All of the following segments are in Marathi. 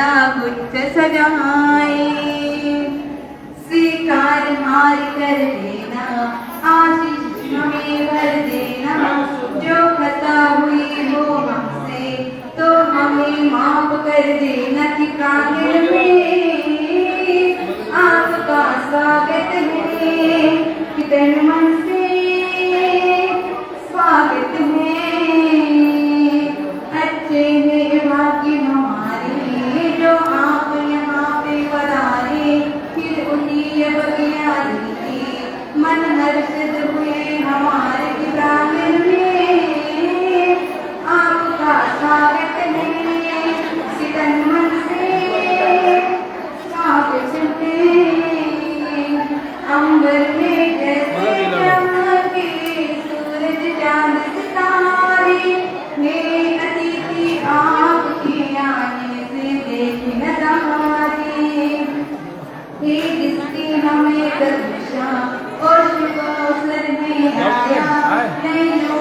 श्रद्धा गुच्छ सजाए स्वीकार हार कर देना आशीष हमें भर देना. जो खता हुई हो हमसे तो हमें माफ कर देना कि हमें दर्शा और शिव अवसर में आया नहीं में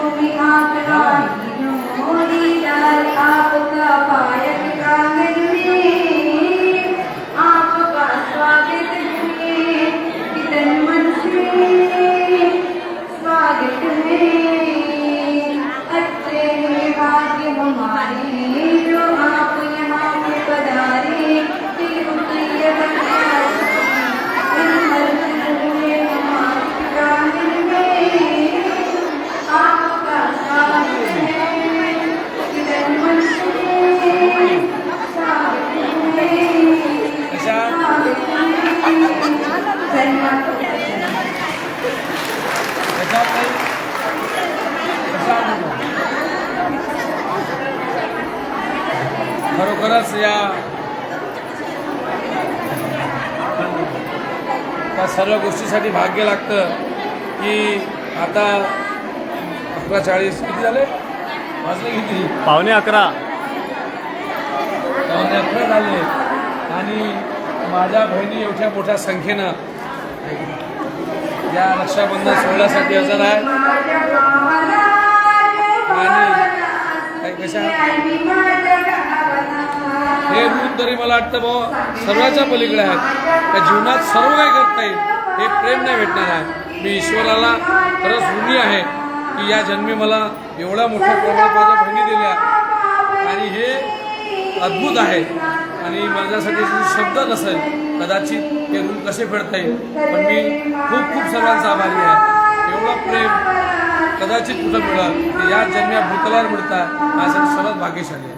या. त्या सर्व गोष्टीसाठी भाग्य लागतं की आता अकरा चाळीस किती झाले? वाजले किती? पावणे अकरा. पावणे अकरा झाले. आणि माझ्या बहिणी एवढ्या मोठ्या संख्येनं या रक्षाबंधन सोहळ्यासाठी हजर आहे काही कशा? हे ऋण तरी मला वाटतं बाबा सर्वाच्या पलीकडे आहेत. त्या जीवनात सर्व काही करता येईल हे प्रेम नाही भेटणार आहे. मी ईश्वराला खरंच ऋणी आहे की या जन्मी मला एवढ्या मोठ्या प्रमाणात माझ्या बहिणी दिल्या. आणि हे अद्भुत आहे. आणि माझ्यासाठी शब्द नसेल कदाचित हे ऋण कसे फेडता येईल. पण मी खूप खूप सर्वांचा आभारी आहे. कदाचित कुठं मिळेल ते या जन्म्या भूतलावर मिळतात माझ्यासाठी सर्वात भाग्यशाली आहे.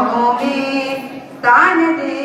রহমে তান দে